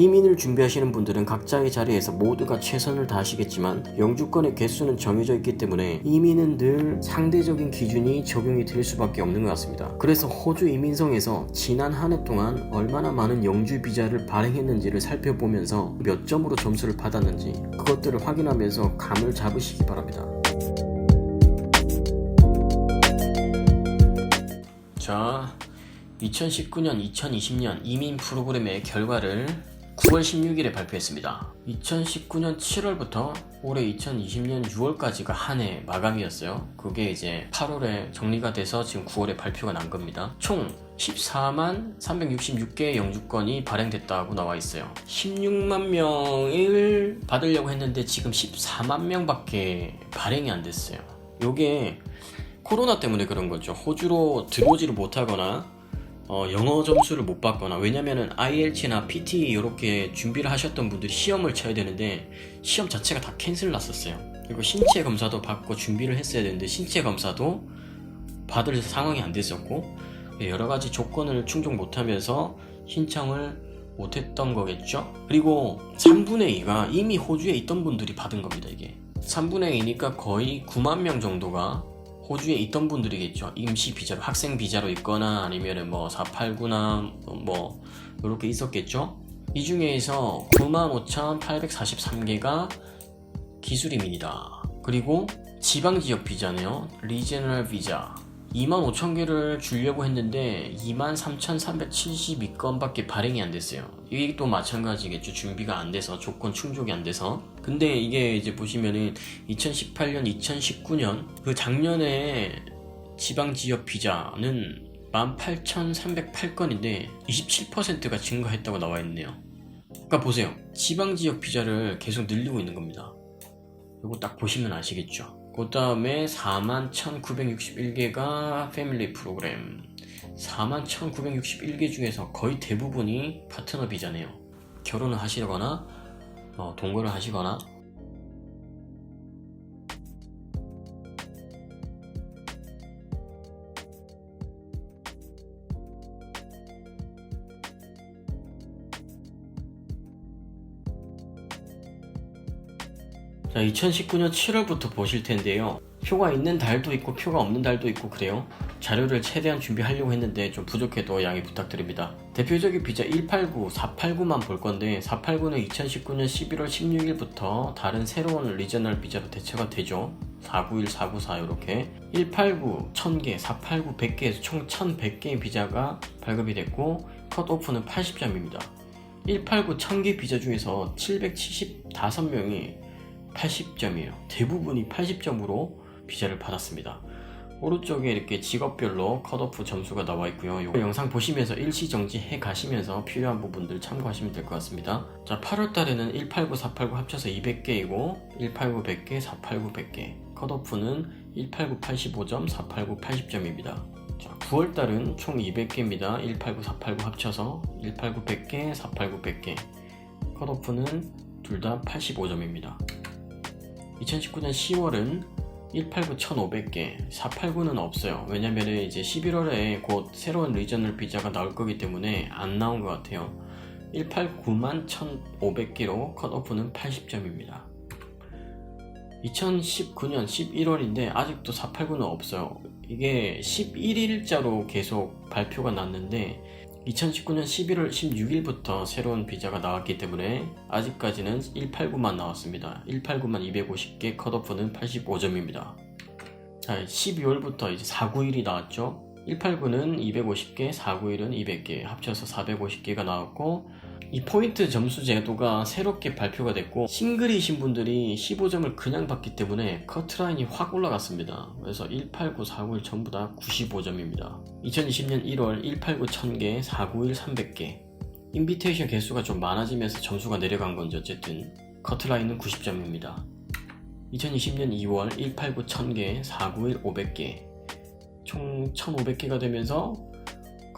이민을 준비하시는 분들은 각자의 자리에서 모두가 최선을 다하시겠지만 영주권의 개수는 정해져 있기 때문에 이민은 늘 상대적인 기준이 적용이 될 수밖에 없는 것 같습니다. 그래서 호주 이민성에서 지난 한 해 동안 얼마나 많은 영주 비자를 발행했는지를 살펴보면서 몇 점으로 점수를 받았는지 그것들을 확인하면서 감을 잡으시기 바랍니다. 자, 2019년, 2020년 이민 프로그램의 결과를 9월 16일에 발표했습니다. 2019년 7월부터 올해 2020년 6월까지가 한 해 마감이었어요. 그게 이제 8월에 정리가 돼서 지금 9월에 발표가 난 겁니다. 총 14만 366개의 영주권이 발행됐다고 나와 있어요. 16만 명을 받으려고 했는데 지금 14만 명밖에 발행이 안 됐어요. 요게 코로나 때문에 그런 거죠. 호주로 들어오지를 못하거나 어, 영어 점수를 못 받거나 왜냐면은 IELTS나 PT 이렇게 준비를 하셨던 분들이 시험을 쳐야 되는데 시험 자체가 다 캔슬 났었어요. 그리고 신체 검사도 받고 준비를 했어야 되는데 신체 검사도 받을 상황이 안 됐었고 여러 가지 조건을 충족 못하면서 신청을 못했던 거겠죠. 그리고 3분의 2가 이미 호주에 있던 분들이 받은 겁니다. 이게 3분의 2니까 거의 9만 명 정도가 호주에 있던 분들이겠죠. 임시 비자로 학생 비자로 있거나 아니면은 뭐 489나 뭐 이렇게 있었겠죠. 이 중에서 95,843개가 기술임입니다. 그리고 지방 지역 비자네요. 리제널 비자. 25,000개를 주려고 했는데 23,372건밖에 발행이 안 됐어요. 이게 또 마찬가지겠죠. 준비가 안 돼서 조건 충족이 안 돼서. 근데 이게 이제 보시면은 2018년, 2019년 그 작년에 지방 지역 비자는 18,308건인데 27%가 증가했다고 나와 있네요. 그러니까 보세요. 지방 지역 비자를 계속 늘리고 있는 겁니다. 이거 딱 보시면 아시겠죠. 그 다음에 41,961개가 패밀리 프로그램 41,961개 중에서 거의 대부분이 파트너 비자네요. 결혼을 하시거나 어, 동거를 하시거나 자, 2019년 7월부터 보실 텐데요. 표가 있는 달도 있고 표가 없는 달도 있고 그래요. 자료를 최대한 준비하려고 했는데 좀 부족해도 양해 부탁드립니다. 대표적인 비자 189, 489만 볼 건데 489는 2019년 11월 16일부터 다른 새로운 리저널 비자로 대체가 되죠. 491, 494 이렇게 189 1000개, 489 100개에서 총 1100개의 비자가 발급이 됐고 컷오프는 80점입니다. 189 1000개 비자 중에서 775명이 80점이에요. 대부분이 80점으로 비자를 받았습니다. 오른쪽에 이렇게 직업별로 컷오프 점수가 나와 있고요. 이 영상 보시면서 일시 정지 해 가시면서 필요한 부분들 참고하시면 될 것 같습니다. 자, 8월 달에는 189, 489 합쳐서 200개이고 189 100개, 489 100개. 컷오프는 189 85점, 489 80점입니다. 자, 9월 달은 총 200개입니다. 189, 489 합쳐서 189 100개, 489 100개. 컷오프는 둘 다 85점입니다. 2019년 10월은 189 1,500개, 489는 없어요. 왜냐면 이제 11월에 곧 새로운 리저널 비자가 나올 거기 때문에 안 나온 것 같아요. 189만 1,500개로 컷오프는 80점입니다. 2019년 11월인데 아직도 489는 없어요. 이게 11일자로 계속 발표가 났는데 2019년 11월 16일부터 새로운 비자가 나왔기 때문에 아직까지는 189만 나왔습니다. 189만 250개, 컷오프는 85점입니다. 자, 12월부터 이제 491이 나왔죠. 189는 250개, 491은 200개, 합쳐서 450개가 나왔고 이 포인트 점수 제도가 새롭게 발표가 됐고 싱글이신 분들이 15점을 그냥 받기 때문에 커트라인이 확 올라갔습니다. 그래서 189, 491 전부 다 95점입니다. 2020년 1월 189 1000개, 491 300개 인비테이션 개수가 좀 많아지면서 점수가 내려간 건지 어쨌든 커트라인은 90점입니다. 2020년 2월 189 1000개, 491 500개 총 1500개가 되면서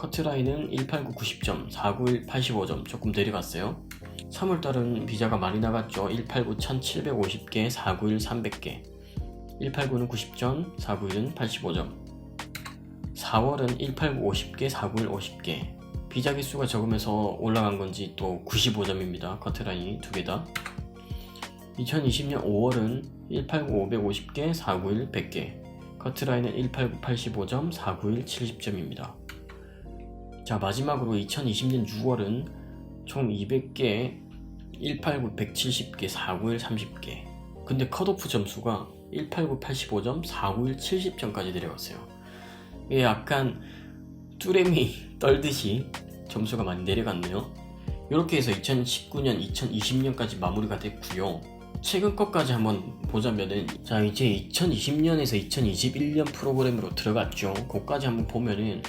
커트라인은 189 90점, 491 85점 조금 내려갔어요. 3월달은 비자가 많이 나갔죠. 189 1750개, 491 300개. 189는 90점, 491은 85점. 4월은 189 50개, 491 50개. 비자기 수가 적으면서 올라간 건지 또 95점입니다. 커트라인이 두 개 다. 2020년 5월은 189 550개, 491 100개. 커트라인은 189 85점, 491 70점입니다. 자, 마지막으로 2020년 6월은 총 200개, 189 170개, 491 30개. 근데 컷오프 점수가 189 85점, 491 70점까지 내려갔어요. 이게 약간 뚜레미 떨듯이 점수가 많이 내려갔네요. 이렇게 해서 2019년, 2020년까지 마무리가 됐고요. 최근 것까지 한번 보자면은 자 이제 2020년에서 2021년 프로그램으로 들어갔죠. 그까지 한번 보면은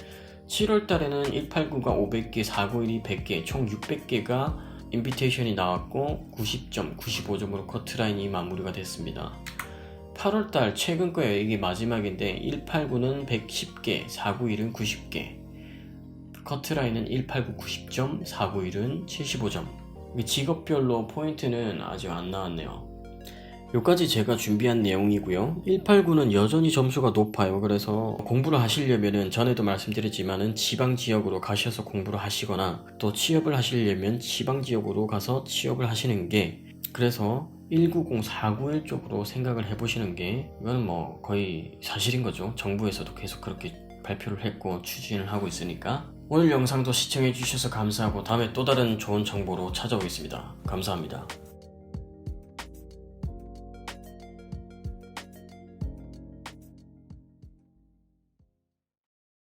7월 달에는 189가 500개, 491이 100개, 총 600개가 인비테이션이 나왔고 90점, 95점으로 커트라인이 마무리가 됐습니다. 8월 달 최근 거예요. 이게 마지막인데 189는 110개, 491은 90개. 커트라인은 189 90점, 491은 75점. 이게 직업별로 포인트는 아직 안 나왔네요. 여기까지 제가 준비한 내용이고요. 189는 여전히 점수가 높아요. 그래서 공부를 하시려면은 전에도 말씀드렸지만은 지방 지역으로 가셔서 공부를 하시거나 또 취업을 하시려면 지방 지역으로 가서 취업을 하시는 게 그래서 190, 491 쪽으로 생각을 해보시는 게 이건 뭐 거의 사실인 거죠. 정부에서도 계속 그렇게 발표를 했고 추진을 하고 있으니까 오늘 영상도 시청해 주셔서 감사하고 다음에 또 다른 좋은 정보로 찾아오겠습니다. 감사합니다.